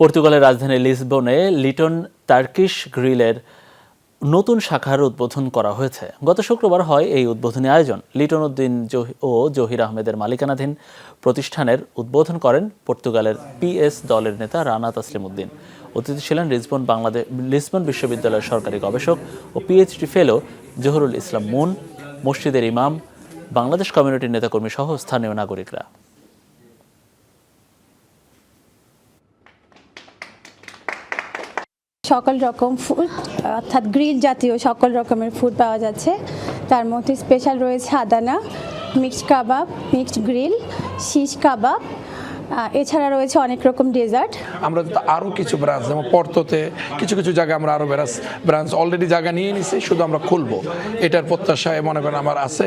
পর্তুগালের রাজধানী লিসবনে লিটন টার্কিশ গ্রিলের নতুন শাখার উদ্বোধন করা হয়েছে। গত শুক্রবার হয় এই উদ্বোধনী আয়োজন। লিটন উদ্দিন ও জহির আহমেদের মালিকানাধীন প্রতিষ্ঠানের উদ্বোধন করেন পর্তুগালের পিএস দলের নেতা রানা তাসলিম উদ্দিন। অতিথি ছিলেন লিসবন বাংলাদেশ লিসবন বিশ্ববিদ্যালয়ের সরকারি গবেষক ও PhD fellow Zahurul Islam moon, মসজিদের ইমাম, বাংলাদেশ কমিউনিটির নেতাকর্মী সহ স্থানীয় নাগরিকরা। সকল রকম ফুড অর্থাৎ গ্রিল জাতীয় সকল রকমের ফুড পাওয়া যাচ্ছে। তার মধ্যে স্পেশাল রয়েছে Adana mixed kebab mixed grill shish kebab এছাড়া রয়েছে অনেক রকম ডেজার্ট আমরা তো আরও কিছু ব্রাঞ্চ যেমন পর্ততে, কিছু কিছু জায়গায় আমরা আরও ব্রাঞ্চ অলরেডি জায়গা নিয়ে নিছি, শুধু আমরা খুলবো। এটার প্রত্যাশায় মনে করেন আমার আছে